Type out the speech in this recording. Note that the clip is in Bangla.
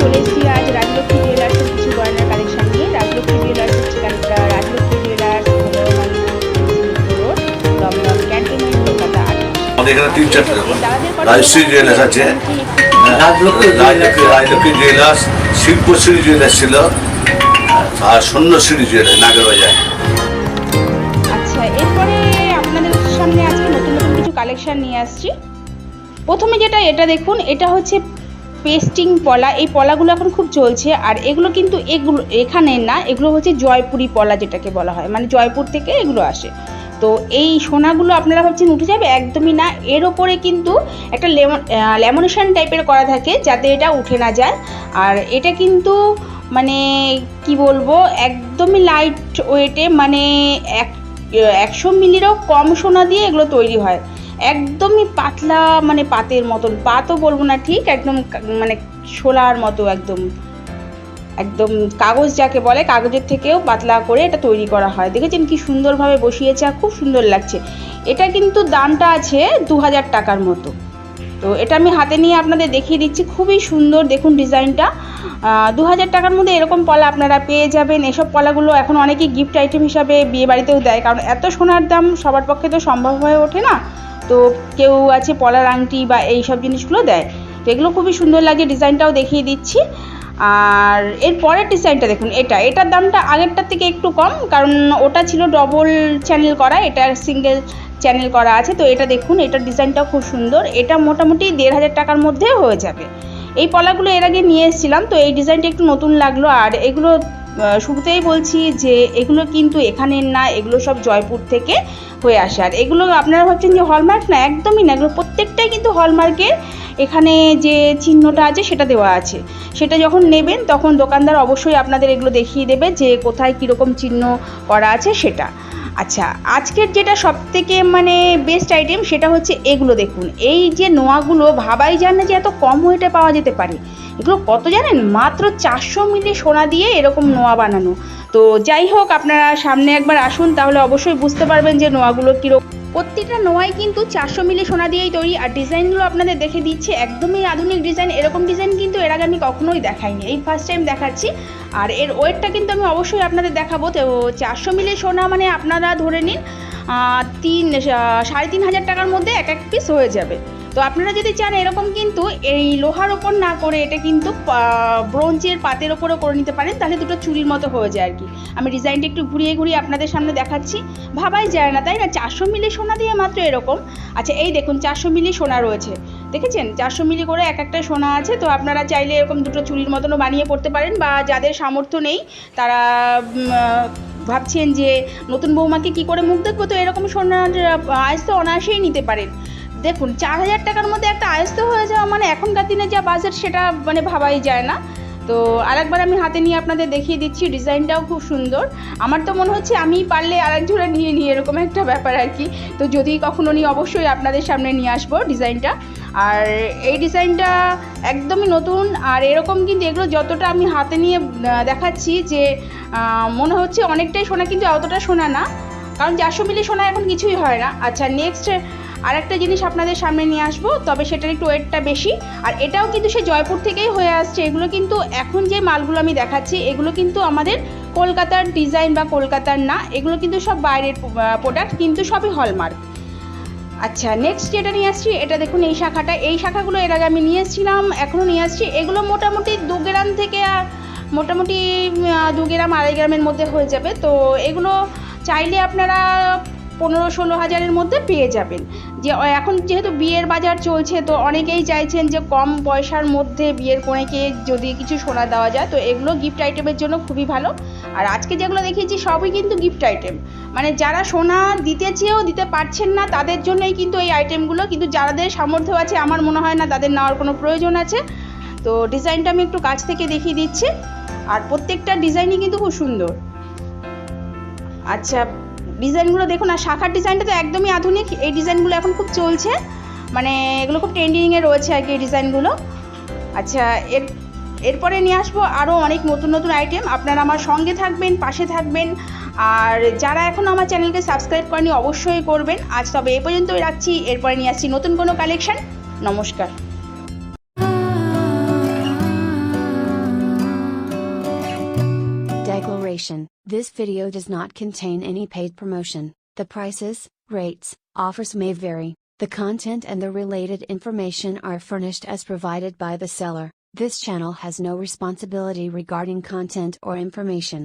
চলে এসেছি আজ রাজলক্ষ্মী জুয়েলার্সের কিছু গয়নার কালেকশন নিয়ে। রাজলক্ষ্মী জুয়েলার্স হচ্ছে রাজলক্ষ্মী রাজলক্ষ্মী জুয়েলার্স ছিল আর সন্ন্যশ্রী জুয়েলার্স নাগরবাজার। আচ্ছা এরপরে আপনাদের সামনে আজকে কিছু কালেকশন নিয়ে আসছি। প্রথমে যেটা এটা দেখুন এটা হচ্ছে পেস্টিং পলা, এই পলাগুলো এখন খুব চলছে, আর এগুলো কিন্তু এগুলো, এখানে না, এগুলো হচ্ছে জয়পুরি পলা যেটাকে বলা হয় মানে জয়পুর থেকে এগুলো আসে। তো এই সোনাগুলো আপনারা ভাবছেন উঠে যাবে? একদমই না, এর ওপরে কিন্তু একটা লেমন লেমনেশন টাইপের করা থাকে, যাতে এটা উঠে না যায়। আর এটা কিন্তু মানে কি বলব, একদমই লাইট ওয়েটে মানে এক, একশো মিলিরও কম সোনা দিয়ে এগুলো তৈরি হয়। একদমই পাতলা মানে পাতের মতন। পাতও বলব না ঠিক, একদম মানে শোলার মতো একদম। একদম কাগজ যাকে বলে, কাগজের থেকেও পাতলা করে এটা তৈরি করা হয়। দেখেছেন কি সুন্দরভাবে বসিয়েছে আর খুব সুন্দর লাগছে। এটা কিন্তু দামটা আছে দু হাজার টাকার মতো। তো এটা আমি হাতে নিয়ে আপনাদের দেখিয়ে দিচ্ছি, খুবই সুন্দর। দেখুন ডিজাইনটা। দু হাজার টাকার মধ্যে এরকম পলা আপনারা পেয়ে যাবেন। এসব পলাগুলো এখন অনেকেই গিফট আইটেম হিসাবে বিয়ে বাড়িতেও দেয়, কারণ এত সোনার দাম সবার পক্ষে তো সম্ভব হয়ে ওঠে না। তো কেউ আছে পলার আংটি বা এই সব জিনিসগুলো দেয়। তো এগুলো খুবই সুন্দর লাগে, ডিজাইনটাও দেখিয়ে দিচ্ছি। আর এর পরের ডিজাইনটা দেখুন, এটা। এটার দামটা আগেরটার থেকে একটু কম, কারণ ওটা ছিল ডবল চ্যানেল করা, এটা সিঙ্গেল চ্যানেল করা আছে। তো এটা দেখুন, এটার ডিজাইনটাও খুব সুন্দর। এটা মোটামুটি দেড় হাজার টাকার মধ্যে হয়ে যাবে। এই পলাগুলো এর আগে নিয়ে এসেছিলাম, তো এই ডিজাইনটা একটু নতুন লাগল। আর এগুলো শুরুতেই বলছি যে এগুলো কিন্তু এখানের না, এগুলো সব জয়পুর থেকে হয়ে আসে। আর এগুলো আপনারা ভাবছেন যে হলমার্ক না, একদমই না। এগুলো প্রত্যেকটাই কিন্তু হলমার্কের এখানে যে চিহ্নটা আছে সেটা দেওয়া আছে। সেটা যখন নেবেন, তখন দোকানদার অবশ্যই আপনাদের এগুলো দেখিয়ে দেবে যে কোথায় কীরকম চিহ্ন করা আছে সেটা। আচ্ছা আজকের যেটা সব থেকে মানে বেস্ট আইটেম সেটা হচ্ছে এগুলো দেখুন। এই যে নোয়াগুলো, ভাবাই যান না যে এত কম ওয়েটে পাওয়া যেতে পারে। এগুলো কত জানেন? মাত্র চারশো মিলি সোনা দিয়ে এরকম নোয়া বানানো। তো যাই হোক, আপনারা সামনে একবার আসুন, তাহলে অবশ্যই বুঝতে পারবেন যে নোয়াগুলো কীরকম প্রত্যেকটা নোয়াই কিন্তু চারশো মিলি সোনা দিয়েই তৈরি, আর ডিজাইনগুলো আপনাদের দেখে দিচ্ছে। একদমই আধুনিক ডিজাইন, এরকম ডিজাইন কিন্তু এর আগে আমি কখনোই দেখাইনি। এই ফার্স্ট টাইম দেখাচ্ছি, আর এর ওয়েটটা কিন্তু আমি অবশ্যই আপনাদের দেখাবো। তো চারশো মিলি সোনা মানে আপনারা ধরে নিন তিন সাড়ে তিন হাজার টাকার মধ্যে এক এক পিস হয়ে যাবে। তো আপনারা যদি চান এরকম কিন্তু এই লোহার ওপর না করে এটা কিন্তু ব্রোঞ্জের পাতের ওপরও করে নিতে পারেন, তাহলে দুটো চুরির মতো হয়ে যায় আর কি। আমি ডিজাইনটা একটু ঘুরিয়ে ঘুরিয়ে আপনাদের সামনে দেখাচ্ছি। ভাবাই যায় না, তাই না? চারশো মিলি সোনা দিয়ে মাত্র এরকম। আচ্ছা এই দেখুন, চারশো মিলি সোনা রয়েছে। দেখেছেন? চারশো মিলি করে এক একটা সোনা আছে, তো আপনারা চাইলে এরকম দুটো চুরির মতনও বানিয়ে পড়তে পারেন বা যাদের সামর্থ্য নেই, তারা ভাবছেন যে নতুন বৌমাকে কি করে মুখ দেখব? তো এরকম সোনার আয়স্ত অনায়াসেই নিতে পারেন। দেখুন চার হাজার টাকার মধ্যে একটা আয়স্ত হয়ে যাওয়া মানে এখনকার দিনে যা বাজেট সেটা মানে ভাবাই যায় না। তো আরেকবার আমি হাতে নিয়ে আপনাদের দেখিয়ে দিচ্ছি, ডিজাইনটাও খুব সুন্দর। আমার তো মনে হচ্ছে আমি পারলে আরেক জোড়া নিয়ে নিই, এরকম একটা ব্যাপার আর কি। তো যদি কখনো নিই, অবশ্যই আপনাদের সামনে নিয়ে আসব ডিজাইনটা। আর এই ডিজাইনটা একদমই নতুন, আর এরকম কিন্তু এগুলো যতটা আমি হাতে নিয়ে দেখাচ্ছি যে মনে হচ্ছে অনেকটাই সোনা, কিন্তু অতটা সোনা না। কারণ চারশো মিলি সোনা এখন কিছুই হয় না। আচ্ছা নেক্সট আরেকটা জিনিস আপনাদের সামনে নিয়ে আসব, তবে সেটার একটু ওয়েটটা বেশি। আর এটাও কিন্তু সে জয়পুর থেকেই হয়ে আসছে। এগুলো কিন্তু এখন যে মালগুলো আমি দেখাচ্ছি, এগুলো কিন্তু আমাদের কলকাতার ডিজাইন বা কলকাতার না, এগুলো কিন্তু সব বাইরের প্রোডাক্ট কিন্তু সবই হলমার্ক আচ্ছা নেক্সট যেটা নিয়ে আসছি, এটা দেখুন এই শাখাটা। এই শাখাগুলো এর আগে আমি নিয়ে এসেছিলাম, এখনও নিয়ে আসছি। এগুলো মোটামুটি দু গ্রাম থেকে, মোটামুটি দু গ্রাম, আড়াই গ্রামের মধ্যে হয়ে যাবে। তো এগুলো চাইলে আপনারা পনেরো ষোলো হাজারের মধ্যে পেয়ে যাবেন। যে এখন যেহেতু বিয়ের বাজার চলছে, তো অনেকেই চাইছেন যে, কম পয়সার মধ্যে বিয়ের কনেকে যদি কিছু সোনা দেওয়া যায়, তো এগুলো গিফট আইটেমের জন্য খুবই ভালো। আর আজকে যেগুলো দেখিয়েছি, সবই কিন্তু গিফট আইটেম মানে যারা সোনা দিতে চেয়েও দিতে পারছেন না, তাদের জন্যই কিন্তু এই আইটেমগুলো কিন্তু যাদের সামর্থ্য আছে, আমার মনে হয় না তাদের নেওয়ার কোনো প্রয়োজন আছে। তো ডিজাইনটা আমি একটু কাছ থেকে দেখিয়ে দিচ্ছি। আর প্রত্যেকটা ডিজাইনই কিন্তু খুব সুন্দর। আচ্ছা ডিজাইনগুলো দেখুন, আর শাখার ডিজাইনটা তো একদমই আধুনিক। এই ডিজাইনগুলো এখন খুব চলছে। মানে এগুলো খুব ট্রেন্ডিংয়ে রয়েছে আর কি এই ডিজাইনগুলো। আচ্ছা এর, এরপরে নিয়ে আসব আরও অনেক নতুন নতুন আইটেম আপনারা আমার সঙ্গে থাকবেন, পাশে থাকবেন। আর যারা এখন আমার চ্যানেলকে সাবস্ক্রাইব করেনি অবশ্যই করবেন। আজ তবে এ পর্যন্তই রাখছি। এরপরে নিয়ে আসছি নতুন কোনো কালেকশন নমস্কার। Declaration. This video does not contain any paid promotion. The prices, rates, offers may vary. The content and the related information are furnished as provided by the seller. This channel has no responsibility regarding content or information.